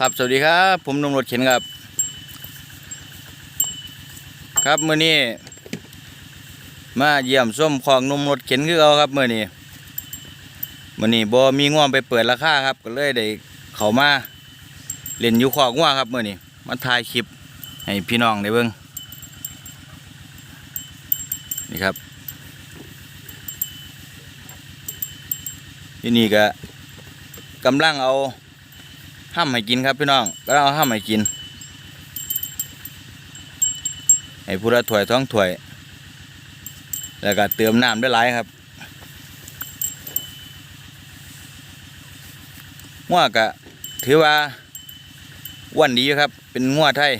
ครับสวัสดีครับ ผมนมรถเข็นครับ ครับมื่อนี้ มาเยี่ยมส้มของนมรถเข็นคือเอาครับมื่อนี้มื่อนี้บ่มีง่วงไปเปิดราคาครับ ก็เลยได้เขามาเล่นอยู่ขอกง่วงครับมื่อนี้มาถ่ายคลิปให้พี่น้องได้เบิ่งนี่ครับที่นี่ก็กำลังเอา ห้ามให้กินครับพี่น้องก็เอาห้ามให้กินให้ผู้ละถ้วยท้องถ้วย แล้วก็เติมน้ำได้หลายครับงัวกะถือว่าอ้วนดีครับ เป็นงัวไทย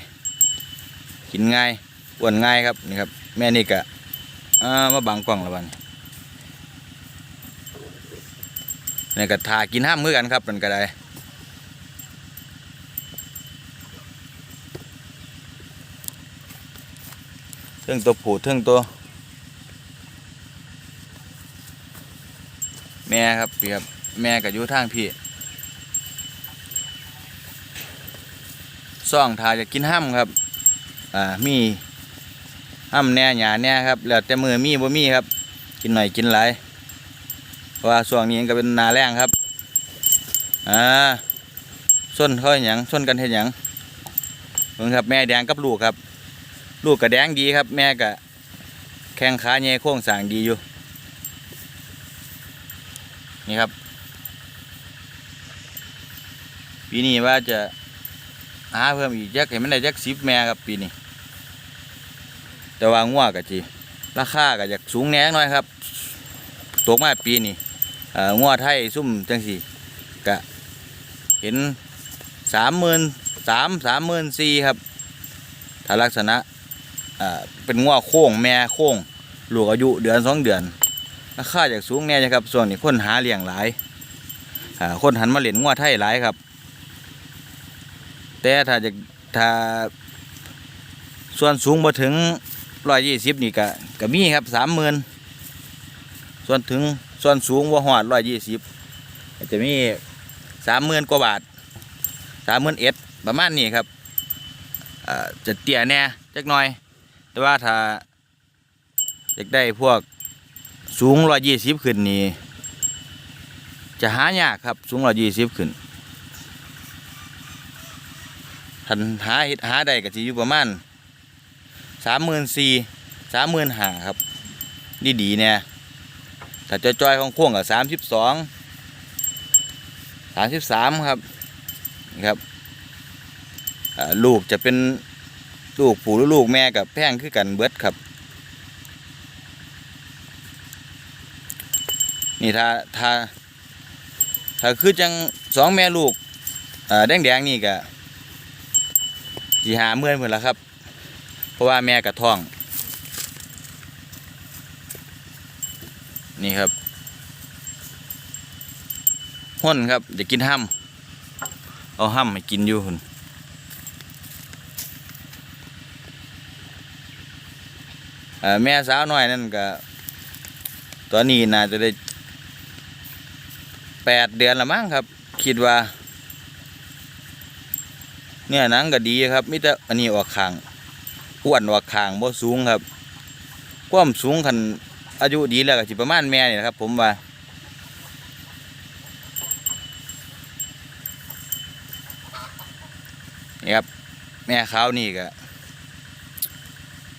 กินง่ายอ้วนง่ายครับนี่ครับ แม่นี่กะมาบังกล้องละบันนี่ก็ทากินห้ามมือกันครับมันก็ได้ เทิงตัวผูเทิงตัวแม่ครับพี่ครับแม่กับยู่ทางพี่ซ่องทาจะกินห้ำครับ อ่า มีห้ำแน่หยาแน่ครับ แล้วแต่มือมีบ่มีครับ กินหน่อยกินหลาย เพราะว่าช่วงนี้ก็เป็นนาแรงครับ อ่าส้นเขาเฮ็ดหยังส้นกันเห็นหยังเบิ่งครับ แม่แดงกับลูกครับ ลูกกระแดงดีครับ แม่กะแข้งขาแย่โค้งสางดีอยู่ นี่ครับปีนี้ว่าจะหาเพิ่มอีกจักให้มันได้จักสิบแม่ครับปีนี้ แต่ว่างัวกะจีราคาก็อยากสูงแน่หน่อยครับตกมาปีนี้อ่องัวไทยซุ่มจังสี่กะเห็นสามหมื่นสามสามหมื่นสี่ครับถ้าลักษณะ อ่าเป็นง้อโค้งแม่โค้งลูกอายุเดือนสองเดือนราคาจากสูงแน่นะครับส่วนนี้คนหาเลี้ยงหลายอ่าคนหันมาเล่นง้อไทยหลายครับ แต่ถ้าจะถ้าส่วนสูงมาถึงร้อยยี่สิบนี่ก็ก็มีครับสามหมื่นส่วนถึงส่วนสูงว่าหอดร้อยยี่สิบจะมีสามหมื่นกว่าบาทสามหมื่นเอ็ดประมาณนี้ครับจะเตี้ยแน่จักหน่อย แต่ว่าถ้าอยากได้พวกสูงร้อยยี่สิบขึ้นนี่จะหายากครับสูงร้อยยี่สิบขึ้นทันหาเฮ็ดหาได้ก็จะอยู่ประมาณสามหมื่นสี่สามหมื่นห้าครับ ดีดีเนี่ยถ้าจะจอยของโค้งกับสามสิบสองสามสิบสามครับครับลูกจะเป็น ลูกผู้ลูกแม่กับแพงคือกันเบิดครับ นี่ถ้าถ้าถ้าคือจังสองแม่ลูกเออแดงแดงนี่ก็สีหาเมื่อนเพื่อนละครับ เพราะว่าแม่กับท้อง นี่ครับห้นครับจะกินห้ำเอาห้ำให้กินอยู่คุณ เอ่อ แม่สาวน้อยนั่นก็ตอนนี้น่าจะได้แปดเดือนละมั้งครับ คิดว่า เนี่ยนังก็ดีครับมิแต่อันนี้ออกคางอ้วนออกคางบ่สูงครับความสูงคันอายุดีแล้วก็สิประมาณแม่นี่แหละครับผมว่านี่ครับ แม่ขาวนี่ก็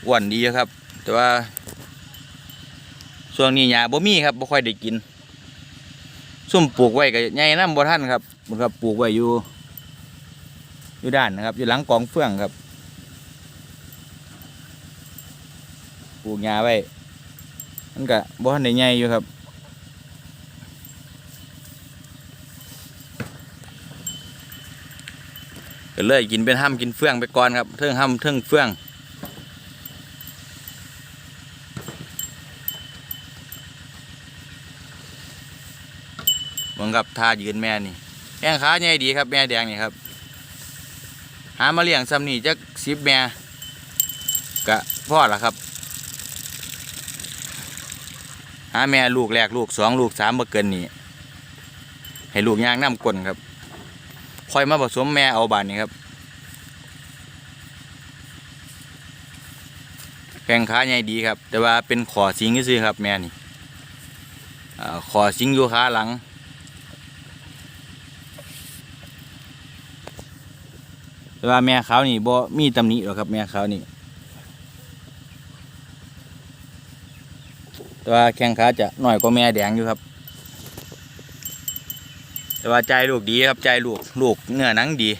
อ้วนดีครับ แต่ว่าช่วงนี้หญ้าบ่มีครับบ่ค่อยได้กินซุ่มปลูกไว้ก็ใหญ่นำบ่ทันครับมันครับปลูกไว้อยู่อยู่ด้านนะครับ อยู่หลังกองเฟื่องครับ ปลูกหญ้าไว้มันก็บ่ทันได้ใหญ่อยู่ครับก็เลยกินเป็นห้ำกินเฟื่องไปก่อนครับเทิงห้ำเทิงเฟื่อง งกับท่ายืนแม่นี่แข้งขาใหญ่ดีครับ แม่แดงนี่ครับ หามาเลี้ยงซ้ำนี่จักสิบแม่กะพ่อละครับ หาแม่ลูกแรกลูกสองลูกสามบ่เกินนี่ให้ลูกย่างน้ำกลนครับค่อยมาผสมแม่เอาบานนี้ครับแข้งขาใหญ่ดีครับ แต่ว่าเป็นขอสิงซื่อครับแม่นี่ขอสิงอยู่ขาหลัง แต่ว่าแม่เขานี่บ่มีตำหนิหรอกครับแม่เขานี่ แต่ว่าแข้งขาจะหน่อยกว่าแม่แดงอยู่ครับ แต่ว่าใจลูกดีครับใจลูกลูกเนื้อหนังดี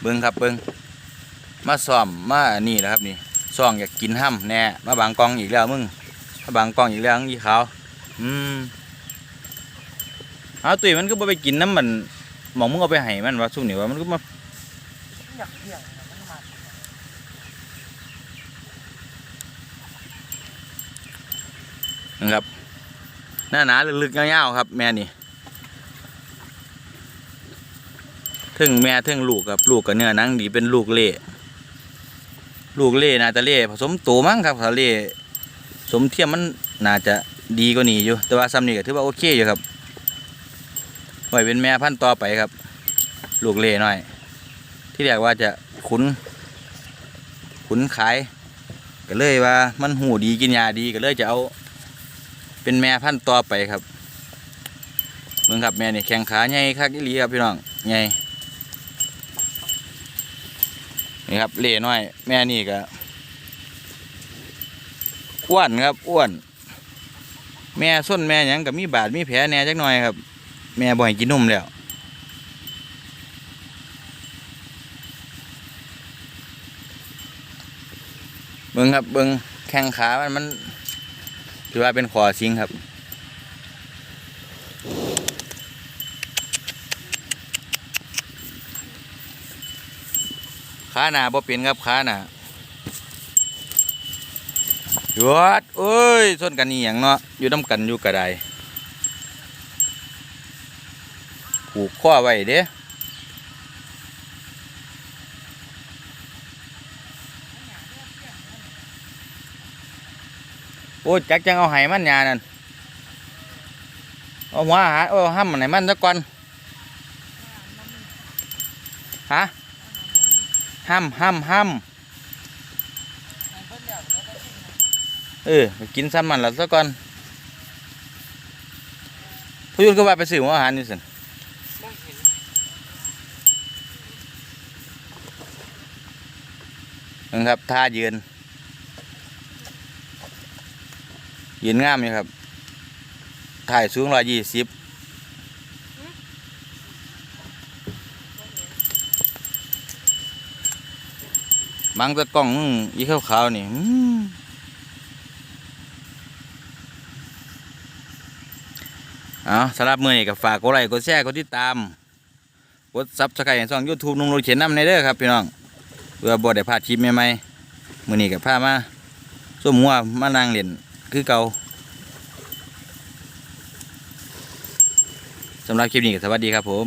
เบิ้งครับเบิ้งมาซ่อมมานี่แหละครับนี่ซ่องอยากกินห้ำแน่มาบางกองอีกแล้วมึงมาบางกองอีกแล้วยี่ขาวอืมเอาตุ้ยมันก็บ่ไปกินน้ำมัน หมองมึงเอาไปให้มันว่าซุ่มนี่ว่ามันก็มาอยากเลี้ยงนะมันมานะครับหน้าหนาลึกๆเงาวๆครับ แม่นี่ถึงแม่ถึงลูกครับลูกกับเนื้อนังดีเป็นลูกเล่ลูกเล่น่าจะเล่ผสมโตมั้งครับถ้าเล่สมเทียมมันน่าจะดีกว่านี้อยู่ แต่ว่าซ้ำนี่ก็ถือว่าโอเคอยู่ครับ ไว้เป็นแม่พันธุ์ต่อไปครับ ลูกเล่หน่อย ที่เรียกว่าจะขุน ขุนขาย ก็เลยว่ามันหูดีกินยาดีก็เลยจะเอา เป็นแม่พันธุ์ต่อไปครับเบิ่งครับแม่นี่แข้งขาใหญ่คักอีหลีครับพี่น้องใหญ่นี่ครับเล่น้อย แม่นี่ก็อ้วนครับอ้วน แม่ส้นแม่หยังก็มีบาดมีแผลแน่จักหน่อยครับ แม่บ่ให้กินนมแล้วเบิ่งครับเบิ่งแข้งขามันมันถือว่าเป็นขอสิงครับขาหนาบ่เป็นครับขาหนาหยดเอ้ยส้นกันนี่อย่างเนาะอยู่น้ำกันอยู่กระได ผูกข้อไว้เด้โอ้ยจักจังเอาไห้มันยานั่นเอาหัวหาเอาห้ำมันไหนมันซะก่อนฮะห้ำห้ำห้ำเพิ่นเดี๋ยวแล้วก็กินนะเออไปกินซ้ำมันละซะก่อนพยุนก็ว่าไปซื้อหัวอาหารนี่สิ ไม่เห็น นะครับท่ายืน ยืนงามอยู่ครับ ถ่ายสูงร้อยยี่สิบบางตะกล้องมึงอีขาวๆนี่อืมเอาสำหรับมือนี่ก็ฝากกดไลค์กดแชร์กดติดตาม กดซับสไครต์ช่องยูทูบนุ่งรถเขียนน้ำในเด้อครับ พี่น้อง เพื่อบ่ได้พลาดคลิปใหม่ๆมือนี้กับพามาส้มหัวมานางเล่นคือเก่าสำหรับคลิปนี้ก็สวัสดีครับผม